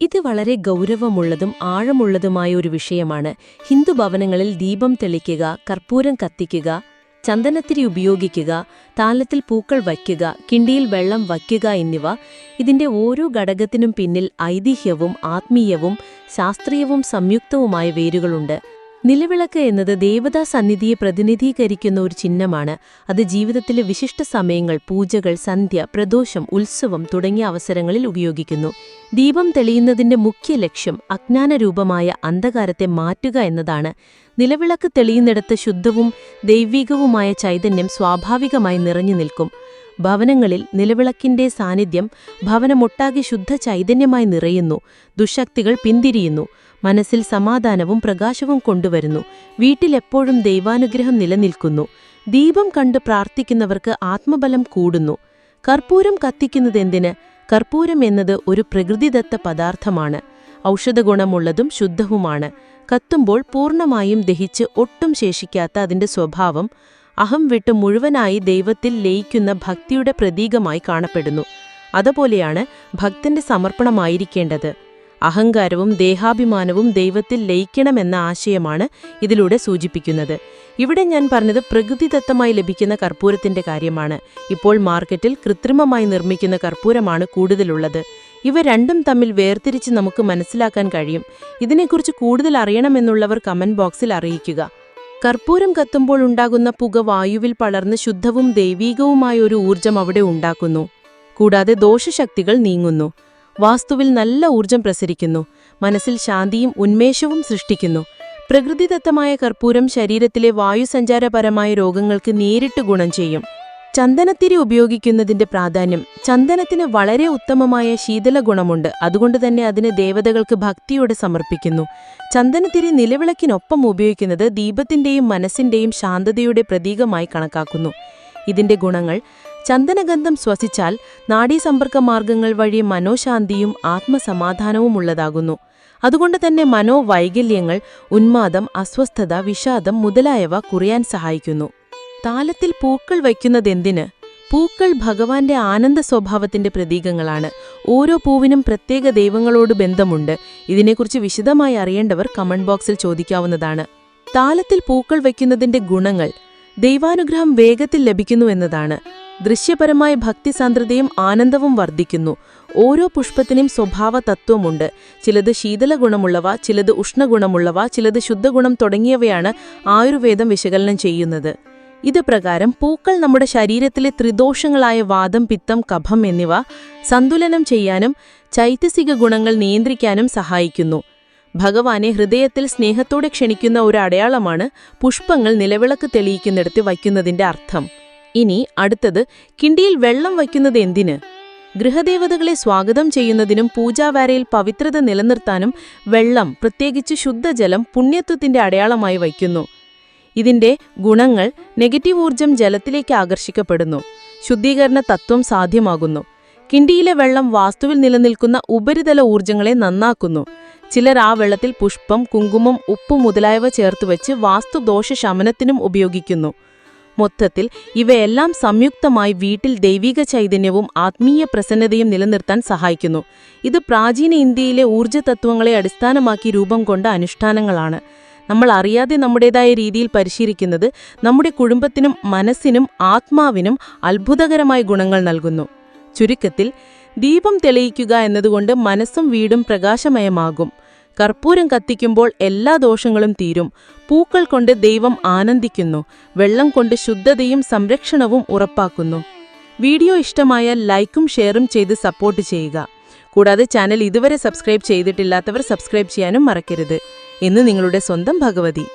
ഇത് വളരെ ഗൗരവമുള്ളതും ആഴമുള്ളതുമായ ഒരു വിഷയമാണ്. ഹിന്ദു ഭവനങ്ങളിൽ ദീപം തെളിക്കുക കർപ്പൂരം കത്തിക്കുക ചന്ദനത്തിരി ഉപയോഗിക്കുക താലത്തിൽ പൂക്കൾ വയ്ക്കുക കിണ്ടിയിൽ വെള്ളം വയ്ക്കുക എന്നിവ ഇതിന്റെ ഓരോ ഘടകത്തിനും പിന്നിൽ ഐതിഹ്യവും ആത്മീയവും ശാസ്ത്രീയവും സംയുക്തവുമായ വേരുകളുണ്ട്. നിലവിളക്ക് എന്നത് ദേവതാ സന്നിധിയെ പ്രതിനിധീകരിക്കുന്ന ഒരു ചിഹ്നമാണ്. അത് ജീവിതത്തിലെ വിശിഷ്ട സമയങ്ങൾ പൂജകൾ സന്ധ്യ പ്രദോഷം ഉത്സവം തുടങ്ങിയ അവസരങ്ങളിൽ ഉപയോഗിക്കുന്നു. ദീപം തെളിയുന്നതിന്റെ മുഖ്യ ലക്ഷ്യം അജ്ഞാനരൂപമായ അന്ധകാരത്തെ മാറ്റുക എന്നതാണ്. നിലവിളക്ക് തെളിയുന്നിടത്ത് ശുദ്ധവും ദൈവികവുമായ ചൈതന്യം സ്വാഭാവികമായി നിറഞ്ഞു നിൽക്കും. ഭവനങ്ങളിൽ നിലവിളക്കിന്റെ സാന്നിധ്യം ഭവനമൊട്ടാകെ ശുദ്ധ ചൈതന്യമായി നിറയുന്നു. ദുശക്തികൾ പിന്തിരിയുന്നു. മനസ്സിൽ സമാധാനവും പ്രകാശവും കൊണ്ടുവരുന്നു. വീട്ടിലെപ്പോഴും ദൈവാനുഗ്രഹം നിലനിൽക്കുന്നു. ദീപം കണ്ട് പ്രാർത്ഥിക്കുന്നവർക്ക് ആത്മബലം കൂടുന്നു. കർപ്പൂരം കത്തിക്കുന്നതെന്തിന്? കർപ്പൂരം എന്നത് ഒരു പ്രകൃതിദത്ത പദാർത്ഥമാണ്. ഔഷധഗുണമുള്ളതും ശുദ്ധവുമാണ്. കത്തുമ്പോൾ പൂർണമായും ദഹിച്ച് ഒട്ടും ശേഷിക്കാത്ത അതിന്റെ സ്വഭാവം അഹം വിട്ട് മുഴുവനായി ദൈവത്തിൽ ലയിക്കുന്ന ഭക്തിയുടെ പ്രതീകമായി കാണപ്പെടുന്നു. അതുപോലെയാണ് ഭക്തന്റെ സമർപ്പണമായിരിക്കേണ്ടത്. അഹങ്കാരവും ദേഹാഭിമാനവും ദൈവത്തിൽ ലയിക്കണമെന്ന ആശയമാണ് ഇതിലൂടെ സൂചിപ്പിക്കുന്നത്. ഇവിടെ ഞാൻ പറഞ്ഞത് പ്രകൃതിദത്തമായി ലഭിക്കുന്ന കർപ്പൂരത്തിന്റെ കാര്യമാണ്. ഇപ്പോൾ മാർക്കറ്റിൽ കൃത്രിമമായി നിർമ്മിക്കുന്ന കർപ്പൂരമാണ് കൂടുതലുള്ളത്. ഇവ രണ്ടും തമ്മിൽ വേർതിരിച്ച് നമുക്ക് മനസ്സിലാക്കാൻ കഴിയും. ഇതിനെക്കുറിച്ച് കൂടുതൽ അറിയണമെന്നുള്ളവർ കമന്റ് ബോക്സിൽ അറിയിക്കുക. കർപ്പൂരം കത്തുമ്പോൾ ഉണ്ടാകുന്ന പുക വായുവിൽ പളർന്ന് ശുദ്ധവും ദൈവീകവുമായ ഒരു ഊർജം അവിടെ ഉണ്ടാക്കുന്നു. കൂടാതെ ദോഷശക്തികൾ നീങ്ങുന്നു. വാസ്തുവിൽ നല്ല ഊർജം പ്രസരിക്കുന്നു. മനസ്സിൽ ശാന്തിയും ഉന്മേഷവും സൃഷ്ടിക്കുന്നു. പ്രകൃതിദത്തമായ കർപ്പൂരം ശരീരത്തിലെ വായുസഞ്ചാരപരമായ രോഗങ്ങൾക്ക് നേരിട്ട് ഗുണം ചെയ്യും. ചന്ദനത്തിരി ഉപയോഗിക്കുന്നതിന്റെ പ്രാധാന്യം ചന്ദനത്തിന് വളരെ ഉത്തമമായ ശീതല ഗുണമുണ്ട്. അതുകൊണ്ട് തന്നെ അതിന് ദേവതകൾക്ക് ഭക്തിയോടെ സമർപ്പിക്കുന്നു. ചന്ദനത്തിരി നിലവിളക്കിനൊപ്പം ഉപയോഗിക്കുന്നത് ദീപത്തിന്റെയും മനസ്സിന്റെയും ശാന്തതയുടെ പ്രതീകമായി കണക്കാക്കുന്നു. ഇതിന്റെ ഗുണങ്ങൾ ചന്ദനഗന്ധം ശ്വസിച്ചാൽ നാഡീസമ്പർക്ക മാർഗങ്ങൾ വഴി മനോശാന്തിയും ആത്മസമാധാനവും ഉള്ളതാകുന്നു. അതുകൊണ്ട് തന്നെ മനോവൈകല്യങ്ങൾ ഉന്മാദം അസ്വസ്ഥത വിഷാദം മുതലായവ കുറയാൻ സഹായിക്കുന്നു. താലത്തിൽ പൂക്കൾ വയ്ക്കുന്നതെന്തിന്? പൂക്കൾ ഭഗവാന്റെ ആനന്ദ സ്വഭാവത്തിന്റെ പ്രതീകങ്ങളാണ്. ഓരോ പൂവിനും പ്രത്യേക ദൈവങ്ങളോട് ബന്ധമുണ്ട്. ഇതിനെക്കുറിച്ച് വിശദമായി അറിയേണ്ടവർ കമന്റ് ബോക്സിൽ ചോദിക്കാവുന്നതാണ്. താലത്തിൽ പൂക്കൾ വയ്ക്കുന്നതിന്റെ ഗുണങ്ങൾ. ദൈവാനുഗ്രഹം വേഗത്തിൽ ലഭിക്കുന്നു എന്നതാണ്. ഭക്തി സാന്ദ്രതയും ആനന്ദവും വർദ്ധിക്കുന്നു. ഓരോ പുഷ്പത്തിനും സ്വഭാവ തത്വമുണ്ട് ചിലത് ശീതല ഗുണമുള്ളവ ചിലത് ഉഷ്ണഗുണമുള്ളവ ചിലത് ശുദ്ധഗുണം തുടങ്ങിയവയാണ് ആയുർവേദം വിശകലനം ചെയ്യുന്നത്. ഇത് പ്രകാരം പൂക്കൾ നമ്മുടെ ശരീരത്തിലെ ത്രിദോഷങ്ങളായ വാദം പിത്തം കഫം എന്നിവ സന്തുലനം ചെയ്യാനും ചൈതസിക ഗുണങ്ങൾ നിയന്ത്രിക്കാനും സഹായിക്കുന്നു. ഭഗവാനെ ഹൃദയത്തിൽ സ്നേഹത്തോടെ ക്ഷണിക്കുന്ന ഒരു അടയാളമാണ് പുഷ്പങ്ങൾ നിലവിളക്ക് തെളിയിക്കുന്നിടത്ത് വയ്ക്കുന്നതിന്റെ അർത്ഥം. ഇനി അടുത്തത് കിണ്ടിയിൽ വെള്ളം വയ്ക്കുന്നത് എന്തിന്? ഗൃഹദേവതകളെ സ്വാഗതം ചെയ്യുന്നതിനും പൂജാവാരയിൽ പവിത്രത നിലനിർത്താനും വെള്ളം പ്രത്യേകിച്ച് ശുദ്ധജലം പുണ്യത്വത്തിന്റെ അടയാളമായി വയ്ക്കുന്നു. ഇതിന്റെ ഗുണങ്ങൾ നെഗറ്റീവ് ഊർജം ജലത്തിലേക്ക് ആകർഷിക്കപ്പെടുന്നു. ശുദ്ധീകരണ തത്വം സാധ്യമാകുന്നു. കിണ്ടിയിലെ വെള്ളം വാസ്തുവിൽ നിലനിൽക്കുന്ന ഉപരിതല ഊർജങ്ങളെ നന്നാക്കുന്നു. ചിലർ ആ വെള്ളത്തിൽ പുഷ്പം കുങ്കുമം ഉപ്പ് മുതലായവ ചേർത്തുവെച്ച് വാസ്തുദോഷ ശമനത്തിനും ഉപയോഗിക്കുന്നു. മൊത്തത്തിൽ ഇവയെല്ലാം സംയുക്തമായി വീട്ടിൽ ദൈവിക ചൈതന്യവും ആത്മീയ പ്രസന്നതയും നിലനിർത്താൻ സഹായിക്കുന്നു. ഇത് പ്രാചീന ഇന്ത്യയിലെ ഊർജ തത്വങ്ങളെ അടിസ്ഥാനമാക്കി രൂപം കൊണ്ട അനുഷ്ഠാനങ്ങളാണ്. നമ്മൾ അറിയാതെ നമ്മുടേതായ രീതിയിൽ പരിശീലിക്കുന്നത് നമ്മുടെ കുടുംബത്തിനും മനസ്സിനും ആത്മാവിനും അത്ഭുതകരമായ ഗുണങ്ങൾ നൽകുന്നു. ചുരുക്കത്തിൽ ദീപം തെളിയിക്കുക എന്നതുകൊണ്ട് മനസ്സും വീടും പ്രകാശമയമാകും. കർപ്പൂരം കത്തിക്കുമ്പോൾ എല്ലാ ദോഷങ്ങളും തീരും. പൂക്കൾ കൊണ്ട് ദൈവം ആനന്ദിക്കുന്നു. വെള്ളം കൊണ്ട് ശുദ്ധതയും സംരക്ഷണവും ഉറപ്പാക്കുന്നു. വീഡിയോ ഇഷ്ടമായാൽ ലൈക്കും ഷെയറും ചെയ്ത് സപ്പോർട്ട് ചെയ്യുക. കൂടാതെ ചാനൽ ഇതുവരെ സബ്സ്ക്രൈബ് ചെയ്തിട്ടില്ലാത്തവർ സബ്സ്ക്രൈബ് ചെയ്യാനും മറക്കരുത്. എന്ന് നിങ്ങളുടെ സ്വന്തം ഭഗവതി